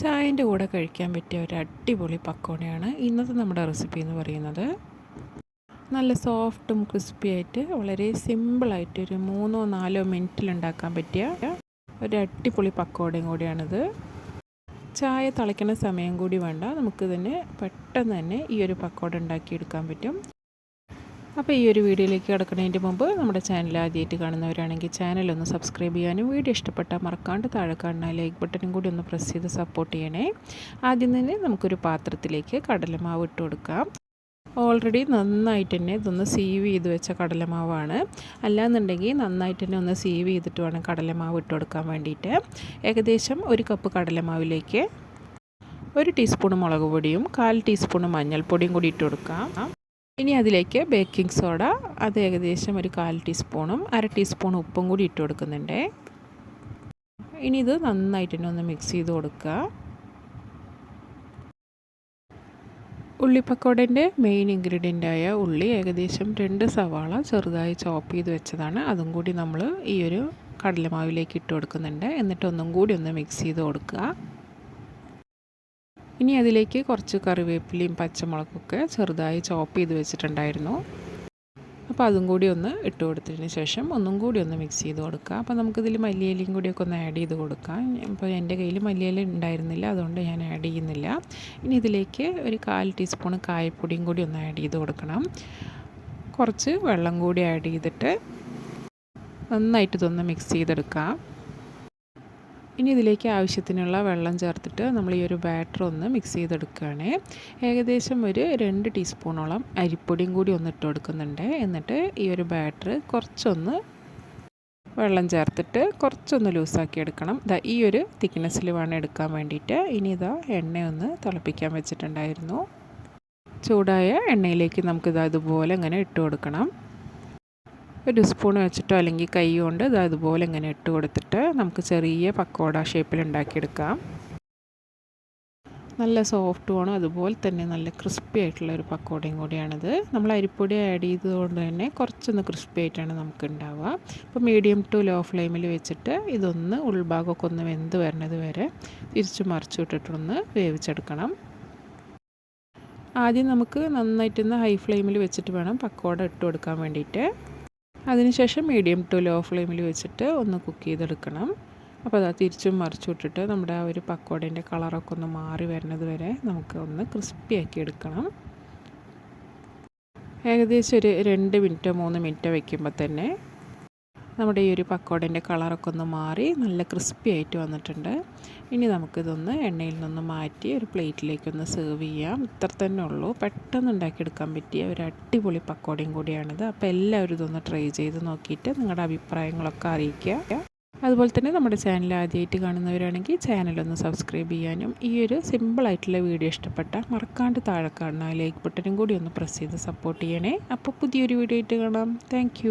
ചായന്റെ കൂടെ കഴിക്കാൻ പറ്റിയ ഒരു അടിപൊളി പക്കോടയാണ് ഇന്നത്തെ നമ്മുടെ റെസിപ്പി എന്ന് പറയുന്നത്. നല്ല സോഫ്റ്റും ക്രിസ്പി ആയിട്ട് വളരെ സിമ്പിളായിട്ട് ഒരു മൂന്നോ നാലോ മിനിറ്റിൽ ഉണ്ടാക്കാൻ പറ്റിയ ഒരു അടിപൊളി പക്കോടയും കൂടിയാണിത്. ചായ തിളയ്ക്കുന്ന സമയം കൂടി വേണ്ട. നമുക്ക് തന്നെ പെട്ടെന്ന് തന്നെ ഈ ഒരു പക്കോട ഉണ്ടാക്കിയെടുക്കാൻ പറ്റും. അപ്പോൾ ഈ ഒരു വീഡിയോയിലേക്ക് കിടക്കുന്നതിന്റെ മുമ്പ് നമ്മുടെ ചാനൽ ആദ്യമായിട്ട് കാണുന്നവരാണെങ്കിൽ ചാനൽ ഒന്ന് സബ്സ്ക്രൈബ് ചെയ്യാനും വീഡിയോ ഇഷ്ടപ്പെട്ടാൽ മറക്കാണ്ട് താഴെ കാണുന്ന ലൈക്ക് ബട്ടനും കൂടി ഒന്ന് പ്രസ് ചെയ്ത് സപ്പോർട്ട് ചെയ്യണേ. ആദ്യം തന്നെ നമുക്കൊരു പാത്രത്തിലേക്ക് കടലമാവ് ഇട്ട് കൊടുക്കാം. ഓൾറെഡി നന്നായിട്ട് തന്നെ ഇതൊന്ന് സീവ് ചെയ്ത് വെച്ച കടലമാവാണ്. അല്ലാന്നുണ്ടെങ്കിൽ നന്നായിട്ട് തന്നെ ഒന്ന് സീവ് ചെയ്തിട്ട് വേണം കടലമാവ് ഇട്ട് കൊടുക്കാൻ വേണ്ടിയിട്ട്. ഏകദേശം ഒരു കപ്പ് കടലമാവിലേക്ക് ഒരു ടീസ്പൂൺ മുളക് പൊടിയും കാൽ ടീസ്പൂൺ മഞ്ഞൾപ്പൊടിയും കൂടി ഇട്ട് കൊടുക്കാം. ഇനി അതിലേക്ക് ബേക്കിംഗ് സോഡ അത് ഏകദേശം ഒരു കാൽ ടീസ്പൂണും അര ടീസ്പൂൺ ഉപ്പും കൂടി ഇട്ട് കൊടുക്കുന്നുണ്ട്. ഇനി ഇത് നന്നായിട്ട് തന്നെ ഒന്ന് മിക്സ് ചെയ്ത് കൊടുക്കുക. ഉള്ളിപ്പക്കോടന്റെ മെയിൻ ഇൻഗ്രീഡിയന്റായ ഉള്ളി ഏകദേശം രണ്ട് സവാള ചെറുതായി ചോപ്പ് ചെയ്ത് വെച്ചതാണ്. അതും കൂടി നമ്മൾ ഈ ഒരു കടലമാവിലേക്ക് ഇട്ട് കൊടുക്കുന്നുണ്ട്. എന്നിട്ട് ഒന്നും കൂടി ഒന്ന് മിക്സ് ചെയ്ത് കൊടുക്കുക. ഇനി അതിലേക്ക് കുറച്ച് കറിവേപ്പിലയും പച്ചമുളകൊക്കെ ചെറുതായി ചോപ്പ് ചെയ്ത് വെച്ചിട്ടുണ്ടായിരുന്നു. അപ്പോൾ അതും കൂടി ഒന്ന് ഇട്ട് കൊടുത്തതിന് ശേഷം ഒന്നും കൂടി ഒന്ന് മിക്സ് ചെയ്ത് കൊടുക്കുക അപ്പോൾ നമുക്കിതിൽ മല്ലിയിലയും കൂടിയൊക്കെ ഒന്ന് ആഡ് ചെയ്ത് കൊടുക്കാം. ഇപ്പോൾ എന്റെ കയ്യിൽ മല്ലിയില ഉണ്ടായിരുന്നില്ല അതുകൊണ്ട് ഞാൻ ആഡ് ചെയ്യുന്നില്ല. ഇനി ഇതിലേക്ക് ഒരു കാൽ ടീസ്പൂൺ കായപ്പൊടിയും കൂടി ഒന്ന് ആഡ് ചെയ്ത് കൊടുക്കണം. കുറച്ച് വെള്ളം കൂടി ആഡ് ചെയ്തിട്ട് നന്നായിട്ട് ഇതൊന്ന് മിക്സ് ചെയ്തെടുക്കാം. ഇനി ഇതിലേക്ക് ആവശ്യത്തിനുള്ള വെള്ളം ചേർത്തിട്ട് നമ്മൾ ഈ ഒരു ബാറ്റർ ഒന്ന് മിക്സ് ചെയ്തെടുക്കുകയാണ്. ഏകദേശം ഒരു രണ്ട് ടീസ്പൂണോളം അരിപ്പൊടിയും കൂടി ഒന്ന് ഇട്ട് കൊടുക്കുന്നുണ്ട്. എന്നിട്ട് ഈ ഒരു ബാറ്റർ കുറച്ചൊന്ന് വെള്ളം ചേർത്തിട്ട് കുറച്ചൊന്ന് ലൂസാക്കി എടുക്കണം. ഇതാ ഈ ഒരു തിക്നെസ്സിൽ വേണം എടുക്കാൻ വേണ്ടിയിട്ട്. ഇനി ഇതാ എണ്ണ ഒന്ന് തിളപ്പിക്കാൻ വെച്ചിട്ടുണ്ടായിരുന്നു. ചൂടായ എണ്ണയിലേക്ക് നമുക്കിതാ ഇതുപോലെ ഇങ്ങനെ ഇട്ട് കൊടുക്കണം. ഒരു സ്പൂൺ വെച്ചിട്ടോ അല്ലെങ്കിൽ കൈ കൊണ്ട് ഇത് അതുപോലെ ഇങ്ങനെ ഇട്ട് കൊടുത്തിട്ട് നമുക്ക് ചെറിയ പക്കോട ഷേപ്പിൽ ഉണ്ടാക്കിയെടുക്കാം. നല്ല സോഫ്റ്റ് വേണം അതുപോലെ തന്നെ നല്ല ക്രിസ്പി ആയിട്ടുള്ള ഒരു പക്കോടയും കൂടിയാണിത്. നമ്മൾ അരിപ്പൊടി ആഡ് ചെയ്തതുകൊണ്ട് തന്നെ കുറച്ചൊന്ന് ക്രിസ്പി ആയിട്ടാണ് നമുക്ക് ഉണ്ടാവുക. അപ്പോൾ മീഡിയം ടു ലോ ഫ്ലെയിമിൽ വെച്ചിട്ട് ഇതൊന്ന് ഉൾഭാഗമൊക്കെ ഒന്ന് വെന്ത് വരണത് വരെ തിരിച്ചു മറിച്ചു വിട്ടിട്ടൊന്ന് വേവിച്ചെടുക്കണം. ആദ്യം നമുക്ക് നന്നായിട്ടൊന്ന് ഹൈ ഫ്ലെയിമിൽ വെച്ചിട്ട് വേണം പക്കോട ഇട്ട് കൊടുക്കാൻ വേണ്ടിയിട്ട്. അതിനുശേഷം മീഡിയം ടു ലോ ഫ്ലെയിമിൽ വെച്ചിട്ട് ഒന്ന് കുക്ക് ചെയ്തെടുക്കണം. അപ്പോൾ അത് തിരിച്ചും മറിച്ചു വിട്ടിട്ട് നമ്മുടെ ആ ഒരു പക്കോടേന്റെ കളറൊക്കെ ഒന്ന് മാറി വരുന്നത് വരെ നമുക്ക് ഒന്ന് ക്രിസ്പി ആക്കി എടുക്കണം. ഏകദേശം ഒരു രണ്ട് മിനിറ്റോ മൂന്ന് മിനിറ്റോ വയ്ക്കുമ്പോൾ തന്നെ നമ്മുടെ ഈ ഒരു പക്കോടന്റെ കളറൊക്കെ ഒന്ന് മാറി നല്ല ക്രിസ്പി ആയിട്ട് വന്നിട്ടുണ്ട്. ഇനി നമുക്കിതൊന്ന് എണ്ണയിൽ നിന്ന് മാറ്റി ഒരു പ്ലേറ്റിലേക്കൊന്ന് സെർവ് ചെയ്യാം. ഇത്ര തന്നെ ഉള്ളൂ. പെട്ടെന്ന് ഉണ്ടാക്കിയെടുക്കാൻ പറ്റിയ ഒരു അടിപൊളി പക്കോടയും കൂടിയാണിത്. അപ്പോൾ എല്ലാവരും ഇതൊന്ന് ട്രൈ ചെയ്ത് നോക്കിയിട്ട് നിങ്ങളുടെ അഭിപ്രായങ്ങളൊക്കെ അറിയിക്കുക. അതുപോലെ തന്നെ നമ്മുടെ ചാനൽ ആദ്യമായിട്ട് കാണുന്നവരാണെങ്കിൽ ചാനലൊന്ന് സബ്സ്ക്രൈബ് ചെയ്യാനും ഈ ഒരു സിമ്പിളായിട്ടുള്ള വീഡിയോ ഇഷ്ടപ്പെട്ടാൽ മറക്കാണ്ട് താഴെ കാണുന്ന ലൈക്ക് ബട്ടനും കൂടി ഒന്ന് പ്രസ് ചെയ്ത് സപ്പോർട്ട് ചെയ്യണേ. അപ്പോൾ പുതിയൊരു വീഡിയോ ആയിട്ട് കാണാം. താങ്ക്